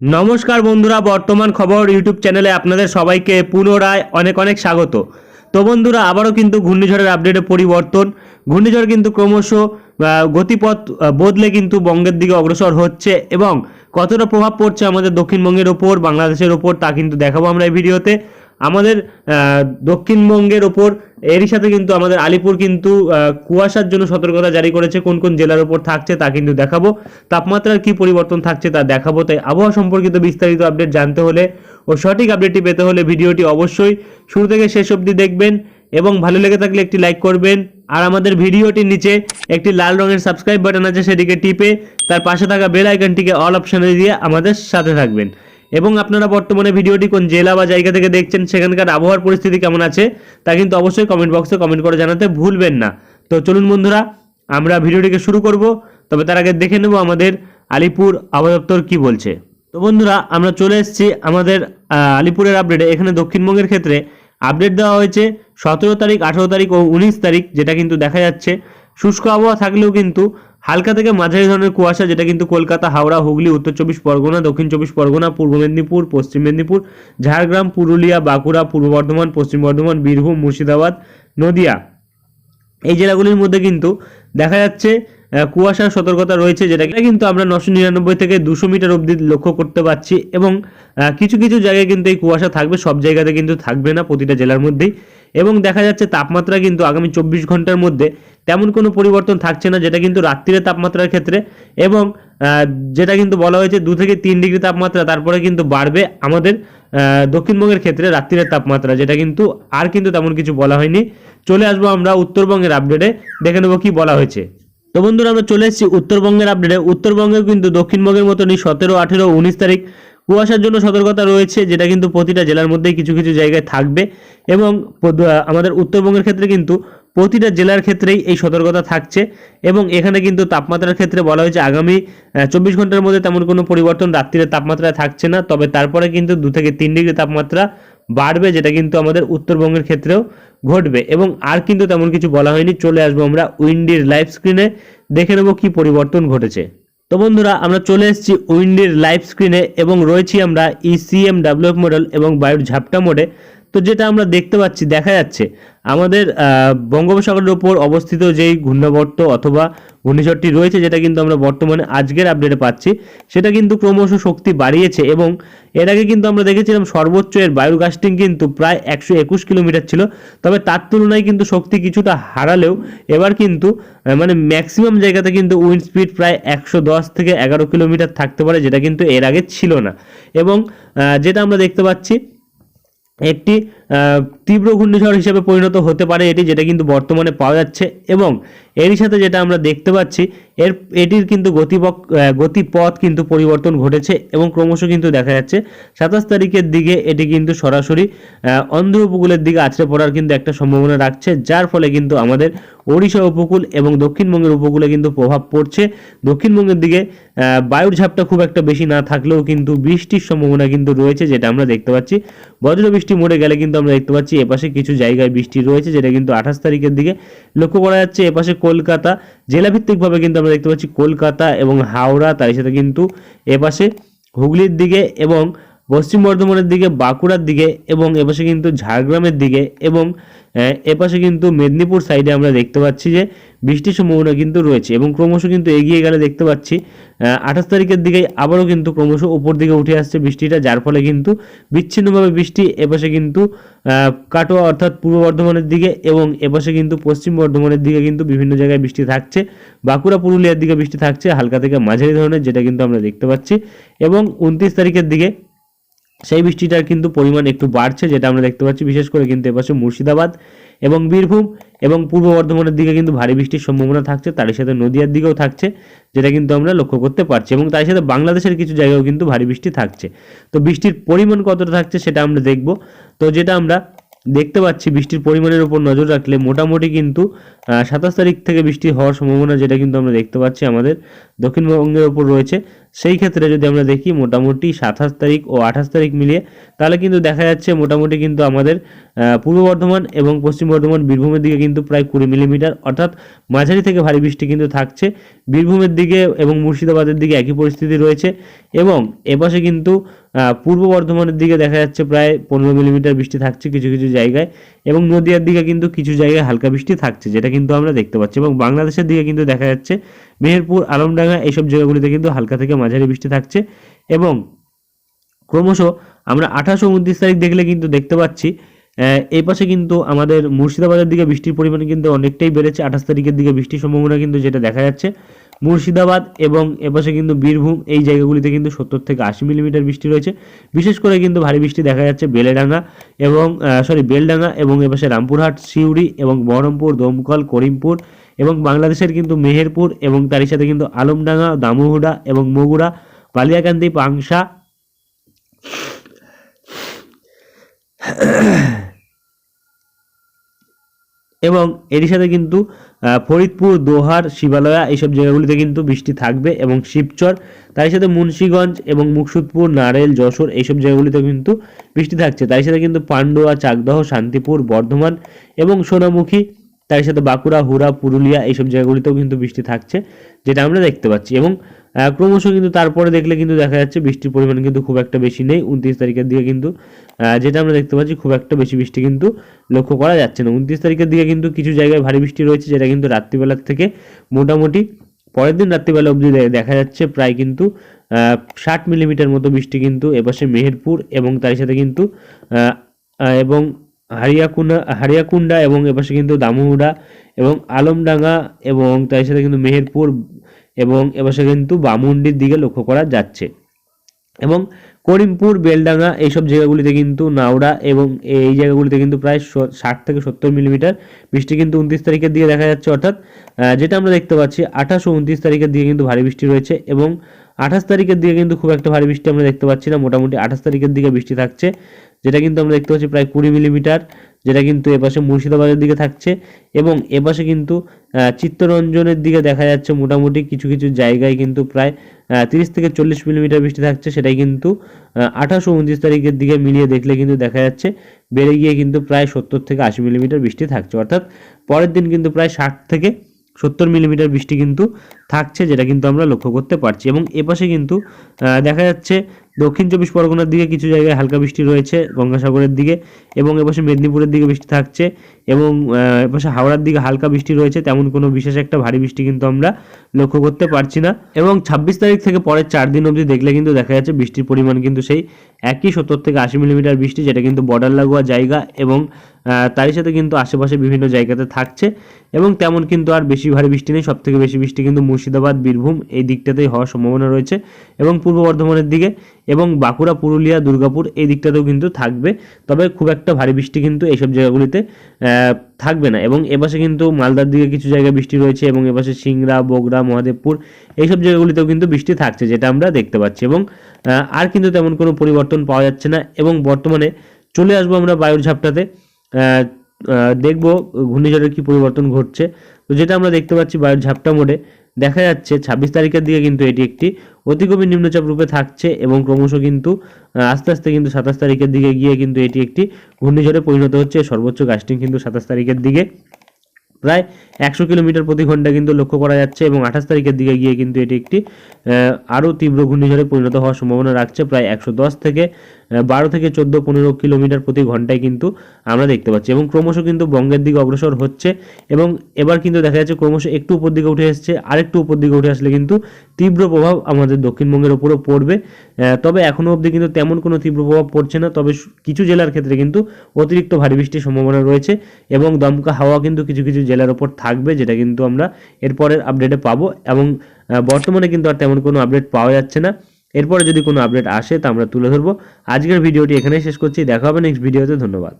নমস্কার বন্ধুরা, বর্তমান খবর ইউটিউব চ্যানেলে আপনাদের সবাইকে পুনরায় অনেক অনেক স্বাগত। তো বন্ধুরা, আবারও কিন্তু ঘূর্ণিঝড়ের আপডেটে পরিবর্তন। ঘূর্ণিঝড় কিন্তু ক্রমশ গতিপথ বদলে কিন্তু বঙ্গের দিকে অগ্রসর হচ্ছে এবং কতটা প্রভাব পড়ছে আমাদের দক্ষিণবঙ্গের ওপর, বাংলাদেশের ওপর তা কিন্তু দেখাবো আমরা এই ভিডিওতে। আমাদের দক্ষিণবঙ্গের ওপর, এরই সাথে কিন্তু আমাদের আলিপুর কিন্তু কুয়াশার জন্য সতর্কতা জারি করেছে, কোন কোন জেলার ওপর থাকছে তা কিন্তু দেখাবো। তাপমাত্রার কি পরিবর্তন থাকছে তা দেখাবো। তাই আবহাওয়া সম্পর্কিত বিস্তারিত আপডেট জানতে হলে ও সঠিক আপডেটটি পেতে হলে ভিডিওটি অবশ্যই শুরু থেকে শেষ অবধি দেখবেন এবং ভালো লেগে থাকলে একটি লাইক করবেন। আর আমাদের ভিডিওটির নিচে একটি লাল রঙের সাবস্ক্রাইব বাটন আছে, সেটিকে টিপে তার পাশে থাকা বেল আইকনটিকে অল অপশনে দিয়ে আমাদের সাথে থাকবেন। এবং আপনারা বর্তমানে ভিডিওটি কোন জেলা বা জায়গা থেকে দেখছেন, সেখানকার আবহাওয়ার পরিস্থিতি কেমন আছে, তা কিন্তু অবশ্যই কমেন্ট বক্সে কমেন্ট করে জানাতে ভুলবেন না। তো চলুন বন্ধুরা, আমরা ভিডিওটিকে শুরু করব, তবে তার আগে দেখে নেব আমাদের আলিপুর আবহাওয়া দপ্তর কি বলছে। তো বন্ধুরা, আমরা চলে এসেছি আমাদের আলিপুরের আপডেটে এখানে দক্ষিণবঙ্গের ক্ষেত্রে আপডেট দেওয়া হয়েছে, সতেরো তারিখ, আঠেরো তারিখ ও উনিশ তারিখ, যেটা কিন্তু দেখা যাচ্ছে। শুষ্ক আবহাওয়া থাকলেও কিন্তু হালকা থেকে মাঝারি ধরনের কুয়াশা, যেটা কিন্তু কলকাতা, হাওড়া, হুগলি, উত্তর চব্বিশ পরগনা, দক্ষিণ চব্বিশ পরগনা, পূর্ব মেদিনীপুর, পশ্চিম মেদিনীপুর, ঝাড়গ্রাম, পুরুলিয়া, বাঁকুড়া, পূর্ব বর্ধমান, পশ্চিম বর্ধমান, বীরভূম, মুর্শিদাবাদ, নদিয়া। এই জেলাগুলির মধ্যে কিন্তু দেখা যাচ্ছে কুয়াশার সতর্কতা রয়েছে, যেটা কিন্তু আমরা নশো নিরানব্বই থেকে দুশো মিটার অবধি লক্ষ্য করতে পারছি এবং কিছু কিছু জায়গায় কিন্তু এই কুয়াশা থাকবে, সব জায়গাতে কিন্তু থাকবে না প্রতিটা জেলার মধ্যেই। এবং দেখা যাচ্ছে তাপমাত্রা কিন্তু আগামী চব্বিশ ঘণ্টার মধ্যে তেমন কোনো পরিবর্তন থাকছে না, যেটা কিন্তু রাত্রিরের তাপমাত্রার ক্ষেত্রে এবং যেটা কিন্তু বলা হয়েছে দু থেকে তিন ডিগ্রি তাপমাত্রা, তারপরে কিন্তু বাড়বে আমাদের দক্ষিণবঙ্গের ক্ষেত্রে রাত্রিরের তাপমাত্রা, যেটা কিন্তু আর কিন্তু তেমন কিছু বলা হয়নি। চলে আসব আমরা উত্তরবঙ্গের আপডেটে দেখে নেব কি বলা হয়েছে। তো বন্ধুরা আমরা চলে এসেছি উত্তরবঙ্গের আপডেটে উত্তরবঙ্গেও কিন্তু দক্ষিণবঙ্গের মতনই সতেরো, আঠেরো, উনিশ তারিখ কুয়াশার জন্য সতর্কতা রয়েছে, যেটা কিন্তু প্রতিটা জেলার মধ্যেই কিছু কিছু জায়গায় থাকবে। এবং আমাদের উত্তরবঙ্গের ক্ষেত্রে কিন্তু প্রতিটা জেলার ক্ষেত্রেই এই সতর্কতা থাকছে। এবং এখানে কিন্তু তাপমাত্রার ক্ষেত্রে বলা হয়েছে আগামী চব্বিশ ঘণ্টার মধ্যে তেমন কোনো পরিবর্তন রাত্রির তাপমাত্রায় থাকছে না। তবে তারপরে কিন্তু দু থেকে তিন ডিগ্রি তাপমাত্রা বাড়বে, যেটা কিন্তু আমাদের উত্তরবঙ্গের ক্ষেত্রেও ঘটবে। এবং আর কিন্তু তেমন কিছু বলা হয়নি। চলে আসব আমরা উইন্ডির লাইভ স্ক্রিনে। দেখে নেব কি পরিবর্তন ঘটেছে। তো বন্ধুরা, আমরা চলে এসেছি উইন্ডির লাইভ স্ক্রিনে এবং রয়েছি আমরা ইসিএম ডাব্লুএফ মডেল এবং বায়ুর ঝাপটা মোডে। তো যেটা আমরা দেখতে পাচ্ছি, দেখা যাচ্ছে, আমাদের বঙ্গোপসাগরের ওপর অবস্থিত যেই ঘূর্ণাবর্ত অথবা ঘূর্ণিঝড়টি রয়েছে, যেটা কিন্তু আমরা বর্তমানে আজকের আপডেটে পাচ্ছি, সেটা কিন্তু ক্রমশ শক্তি বাড়িয়েছে এবং এর আগে কিন্তু আমরা দেখেছিলাম সর্বোচ্চ এর বায়ু গাস্টিং কিন্তু প্রায় একশো একুশ কিলোমিটার ছিল, তবে তার তুলনায় কিন্তু শক্তি কিছুটা হারালেও এবার কিন্তু মানে ম্যাক্সিমাম জায়গাতে কিন্তু উইন্ড স্পিড প্রায় একশো দশ থেকে এগারো কিলোমিটার থাকতে পারে, যেটা কিন্তু এর আগে ছিল না। এবং যেটা আমরা দেখতে পাচ্ছি একটি তীব্র ঘূর্ণিঝড় হিসেবে পরিণত হতে পারে এটি যেটা কিন্তু বর্তমানে পাওয়া যাচ্ছে এবং এরই সাথে যেটা আমরা দেখতে পাচ্ছি এর এটির কিন্তু গতিপথ আহ, গতিপথ কিন্তু পরিবর্তন ঘটেছে এবং ক্রমশ কিন্তু দেখা যাচ্ছে সাতাশ তারিখের দিকে এটি কিন্তু সরাসরি আহ, অন্ধ্র উপকূলের দিকে আছড়ে পড়ার কিন্তু একটা সম্ভাবনা রাখছে যার ফলে কিন্তু আমাদের ওড়িশা উপকূল এবং দক্ষিণবঙ্গের উপকূলে কিন্তু প্রভাব পড়ছে। দক্ষিণবঙ্গের দিকে বায়ুর ঝাপটা খুব একটা বেশি না থাকলেও কিন্তু বৃষ্টির সম্ভাবনা কিন্তু রয়েছে যেটা আমরা দেখতে পাচ্ছি। বজ্র বৃষ্টি মোড়ে গেলে কিন্তু আমরা দেখতে পাচ্ছি এপাশে কিছু জায়গায় বৃষ্টি রয়েছে যেটা কিন্তু আঠাশ তারিখের দিকে লক্ষ্য করা যাচ্ছে এপাশে কলকাতা, জেলাভিত্তিকভাবে কিন্তু আমরা দেখতে পাচ্ছি কলকাতা এবং হাওড়া তার সাথে কিন্তু এপাশে হুগলির দিকে এবং পশ্চিম বর্ধমানের দিকে, বাঁকুড়ার দিকে এবং এপাশে কিন্তু ঝাড়গ্রামের দিকে এবং এপাশে কিন্তু মেদিনীপুর সাইডে আমরা দেখতে পাচ্ছি যে বৃষ্টির সম্ভাবনা কিন্তু রয়েছে এবং ক্রমশ কিন্তু এগিয়ে গেলে দেখতে পাচ্ছি আঠাশ তারিখের দিকে আবারও কিন্তু ক্রমশ উপর দিকে উঠে আসছে বৃষ্টিটা, যার ফলে কিন্তু বিচ্ছিন্নভাবে বৃষ্টি এপাশে কিন্তু কাটোয়া অর্থাৎ পূর্ব বর্ধমানের দিকে এবং এপাশে কিন্তু পশ্চিম বর্ধমানের দিকে কিন্তু বিভিন্ন জায়গায় বৃষ্টি থাকছে। বাঁকুড়া, পুরুলিয়ার দিকে বৃষ্টি থাকছে, হালকা থেকে মাঝারি ধরনের যেটা কিন্তু আমরা দেখতে পাচ্ছি এবং উনত্রিশ তারিখের দিকে সেই বৃষ্টিটার কিন্তু পরিমাণ একটু বাড়ছে, যেটা আমরা দেখতে পাচ্ছি। বিশেষ করে কিন্তু এপাশে মুর্শিদাবাদ এবং বীরভূম এবং পূর্ব বর্ধমানের দিকে কিন্তু ভারী বৃষ্টির সম্ভাবনা থাকছে, তারই সাথে নদিয়ার দিকেও থাকছে, যেটা কিন্তু আমরা লক্ষ্য করতে পারছি এবং তার সাথে বাংলাদেশের কিছু জায়গায়ও কিন্তু ভারী বৃষ্টি থাকছে। তো বৃষ্টির পরিমাণ কতটা থাকছে সেটা আমরা দেখব। তো যেটা আমরা দেখতে পাচ্ছি, বৃষ্টির পরিমাণের উপর নজর রাখলে মোটামুটি কিন্তু সাতাশ তারিখ থেকে বৃষ্টি হওয়ার সম্ভাবনা যেটা কিন্তু আমরা দেখতে পাচ্ছি আমাদের দক্ষিণবঙ্গের ওপর রয়েছে। সেই ক্ষেত্রে যদি আমরা দেখি মোটামুটি সাতাশ তারিখ ও আঠাশ তারিখ মিলিয়ে, তাহলে কিন্তু দেখা যাচ্ছে মোটামুটি কিন্তু আমাদের পূর্ব বর্ধমান এবং পশ্চিম বর্ধমান বীরভূমের দিকে কিন্তু প্রায় কুড়ি মিলিমিটার। অর্থাৎ মাঝারি থেকে ভারী বৃষ্টি কিন্তু থাকছে। বীরভূমের দিকে এবং মুর্শিদাবাদের দিকে একই পরিস্থিতি রয়েছে। এবং এপাশে কিন্তু পূর্ব বর্ধমানের দিকে দেখা যাচ্ছে প্রায় পনেরো মিলিমিটার বৃষ্টি থাকছে কিছু কিছু জায়গায় এবং নদিয়ার দিকে কিন্তু কিছু জায়গায় হালকা বৃষ্টি থাকছে, যেটা কিন্তু আমরা দেখতে পাচ্ছি এবং বাংলাদেশের দিকে কিন্তু দেখা যাচ্ছে মেহেরপুর আলমডাঙ্গা এইসব জায়গাগুলিতে কিন্তু হালকা থেকে মাঝারি বৃষ্টি থাকছে এবং ক্রমশ আমরা আঠাশো উনত্রিশ তারিখ দেখলে কিন্তু দেখতে পাচ্ছি এই পাশে কিন্তু আমাদের মুর্শিদাবাদের দিকে বৃষ্টির পরিমাণ কিন্তু অনেকটাই বেড়েছে, আঠাশ তারিখের দিকে বৃষ্টির সম্ভাবনা কিন্তু যেটা দেখা যাচ্ছে। মুর্শিদাবাদ এবং এপাশে কিন্তু বীরভূম, এই জায়গাগুলিতে কিন্তু সত্তর থেকে আশি মিলিমিটার বৃষ্টি রয়েছে। বিশেষ করে কিন্তু ভারী বৃষ্টি দেখা যাচ্ছে বেলেডাঙ্গা এবং সরি বেলডাঙ্গা এবং এপাশে রামপুরহাট, সিউড়ি এবং বহরমপুর, দমকল, করিমপুর এবং বাংলাদেশের কিন্তু মেহেরপুর এবং তারই সাথে কিন্তু আলমডাঙ্গা, দামুহুডা এবং মগুড়া বালিয়াকান্দি, পাংশা এবং এরই সাথে কিন্তু ফরিদপুর, দোহার, শিবালয়া এইসব জায়গাগুলিতে কিন্তু বৃষ্টি থাকবে এবং শিবচর, তারই সাথে মুন্সীগঞ্জ এবং মুকসুদপুর, নারেল, যশোর এইসব জায়গাগুলিতে কিন্তু বৃষ্টি থাকছে। তারই সাথে কিন্তু পান্ডুয়া, চাকদহ, শান্তিপুর, বর্ধমান এবং সোনামুখী তার সাথে বাঁকুড়া হুরা পুরুলিয়া এইসব জায়গাগুলিতেও কিন্তু বৃষ্টি থাকছে, যেটা আমরা দেখতে পাচ্ছি। এবং ক্রমশ কিন্তু তারপরে দেখলে কিন্তু দেখা যাচ্ছে বৃষ্টির পরিমাণ কিন্তু খুব একটা বেশি নেই। উনত্রিশ তারিখের দিকে কিন্তু যেটা আমরা দেখতে পাচ্ছি খুব একটা বেশি বৃষ্টি কিন্তু লক্ষ্য করা যাচ্ছে না। উনত্রিশ তারিখের দিকে কিন্তু কিছু জায়গায় ভারী বৃষ্টি রয়েছে, যেটা কিন্তু রাত্রিবেলার থেকে মোটামুটি পরের দিন রাত্রিবেলা অবধি দেখা যাচ্ছে প্রায় কিন্তু ষাট মিলিমিটার মতো বৃষ্টি কিন্তু এপাশে মেহেরপুর এবং তার সাথে কিন্তু এবং হারিয়াকুন্ডা হারিয়াকুন্ডা এবং এপাশে কিন্তু দামুহুডা এবং আলমডাঙ্গা এবং তার সাথে কিন্তু মেহেরপুর এবং এপাশে কিন্তু বামুন্ডির দিকে লক্ষ্য করা যাচ্ছে। এবং করিমপুর, বেলডাঙ্গা এইসব জায়গাগুলিতে কিন্তু নাওড়া এবং এই জায়গাগুলিতে কিন্তু প্রায় ষাট থেকে সত্তর মিলিমিটার বৃষ্টি কিন্তু উনত্রিশ তারিখের দিকে দেখা যাচ্ছে। অর্থাৎ যেটা আমরা দেখতে পাচ্ছি, আঠাশ ও উনত্রিশ তারিখের দিকে কিন্তু ভারী বৃষ্টি রয়েছে এবং আঠাশ তারিখের দিকে কিন্তু খুব একটা ভারী বৃষ্টি আমরা দেখতে পাচ্ছি না। মোটামুটি আঠাশ তারিখের দিকে বৃষ্টি থাকছে, যেটা কিন্তু আমরা দেখতে পাচ্ছি প্রায় কুড়ি মিলিমিটার। যেটা কিন্তু এপাশে মুর্শিদাবাদের দিকে থাকছে এবং এপাশে কিন্তু চিত্তরঞ্জনের দিকে দেখা যাচ্ছে মোটামুটি কিছু কিছু জায়গায় কিন্তু প্রায় তিরিশ থেকে চল্লিশ মিলিমিটার বৃষ্টি থাকছে। সেটাই কিন্তু আঠাশ উনত্রিশ তারিখের দিকে মিলিয়ে দেখলে কিন্তু দেখা যাচ্ছে বেড়ে গিয়ে কিন্তু প্রায় সত্তর থেকে আশি মিলিমিটার বৃষ্টি থাকছে। অর্থাৎ পরের দিন কিন্তু প্রায় ষাট থেকে সত্তর মিলিমিটার বৃষ্টি কিন্তু থাকছে, যেটা কিন্তু আমরা লক্ষ্য করতে পারছি। এবং এপাশে কিন্তু দেখা যাচ্ছে দক্ষিণ চব্বিশ পরগনার দিকে কিছু জায়গায় হালকা বৃষ্টি রয়েছে গঙ্গাসাগরের দিকে এবং এপাশে মেদিনীপুরের দিকে বৃষ্টি থাকছে এবং এপাশে হাওড়ার দিকে হালকা বৃষ্টি রয়েছে। তেমন কোনো বিশেষ একটা ভারী বৃষ্টি কিন্তু আমরা লক্ষ্য করতে পারছি না। এবং ছাব্বিশ তারিখ থেকে পরের চার দিন অবধি দেখলে কিন্তু দেখা যাচ্ছে বৃষ্টির পরিমাণ কিন্তু সেই একই সত্তর থেকে আশি মিলিমিটার বৃষ্টি, যেটা কিন্তু বর্ডার লাগোয়া জায়গা এবং তারই সাথে কিন্তু আশেপাশে বিভিন্ন জায়গাতে থাকছে। এবং তেমন কিন্তু আর বেশি ভারী বৃষ্টি নেই সব থেকে বেশি বৃষ্টি কিন্তু মুর্শিদাবাদ, বীরভূম এই দিকটাতেই হওয়ার সম্ভাবনা রয়েছে এবং পূর্ব বর্ধমানের দিকে এবং বাঁকুড়া, পুরুলিয়া, দুর্গাপুর এই দিকটাতেও কিন্তু থাকবে। তবে খুব একটা ভারী বৃষ্টি কিন্তু এইসব জায়গাগুলিতে থাকবে না এবং এপাশে কিন্তু মালদার দিকে কিছু জায়গায় বৃষ্টি রয়েছে এবং এপাশে সিংড়া বগরা মহাদেবপুর এইসব জায়গাগুলিতেও কিন্তু বৃষ্টি থাকছে যেটা আমরা দেখতে পাচ্ছি এবং আর কিন্তু তেমন কোনো পরিবর্তন পাওয়া যাচ্ছে না এবং বর্তমানে চলে আসব আমরা বায়ুর ঝাপটাতে দেখব ঘূর্ণিঝড়ের কি পরিবর্তন ঘটছে। তো যেটা আমরা দেখতে পাচ্ছি বায়ুর ঝাপটা মোডে দেখা যাচ্ছে ছাব্বিশ তারিখের দিকে কিন্তু এটি একটি অতি গভীর নিম্নচাপ রূপে থাকছে এবং ক্রমশ কিন্তু আস্তে আস্তে কিন্তু সাতাশ তারিখের দিকে গিয়ে কিন্তু এটি একটি ঘূর্ণিঝড়ে পরিণত হচ্ছে। সর্বোচ্চ গাস্টিং কিন্তু সাতাশ তারিখের দিকে প্রায় একশো কিলোমিটার প্রতি ঘণ্টা কিন্তু লক্ষ্য করা যাচ্ছে এবং আঠাশ তারিখের দিকে গিয়ে কিন্তু এটি একটি আরও তীব্র ঘূর্ণিঝড়ে পরিণত হওয়ার সম্ভাবনা রাখছে। প্রায় একশো দশ থেকে বারো থেকে চোদ্দ, পনেরো কিলোমিটার প্রতি ঘন্টায় কিন্তু আমরা দেখতে পাচ্ছি। এবং ক্রমশ কিন্তু বঙ্গের দিকে অগ্রসর হচ্ছে এবং এবার কিন্তু দেখা যাচ্ছে ক্রমশ একটু উপর দিকে উঠে এসছে, আরেকটু উপর দিকে উঠে আসলে কিন্তু তীব্র প্রভাব আমাদের দক্ষিণবঙ্গের উপরও পড়বে। তবে এখনও অবধি কিন্তু তেমন কোনো তীব্র প্রভাব পড়ছে না, তবে কিছু জেলার ক্ষেত্রে কিন্তু অতিরিক্ত ভারী বৃষ্টির সম্ভাবনা রয়েছে এবং দমকা হাওয়া কিন্তু কিছু কিছু জেলার ওপর থাকবে, যেটা কিন্তু আমরা এরপরের আপডেটে পাবো এবং বর্তমানে কিন্তু আর তেমন কোনো আপডেট পাওয়া যাচ্ছে না। এরপরে যদি কোনো আপডেট আসে, তা আমরা তুলে ধরবো। আজকের ভিডিওটি এখানেই শেষ করছি। দেখা হবে নেক্সট ভিডিওতে ধন্যবাদ।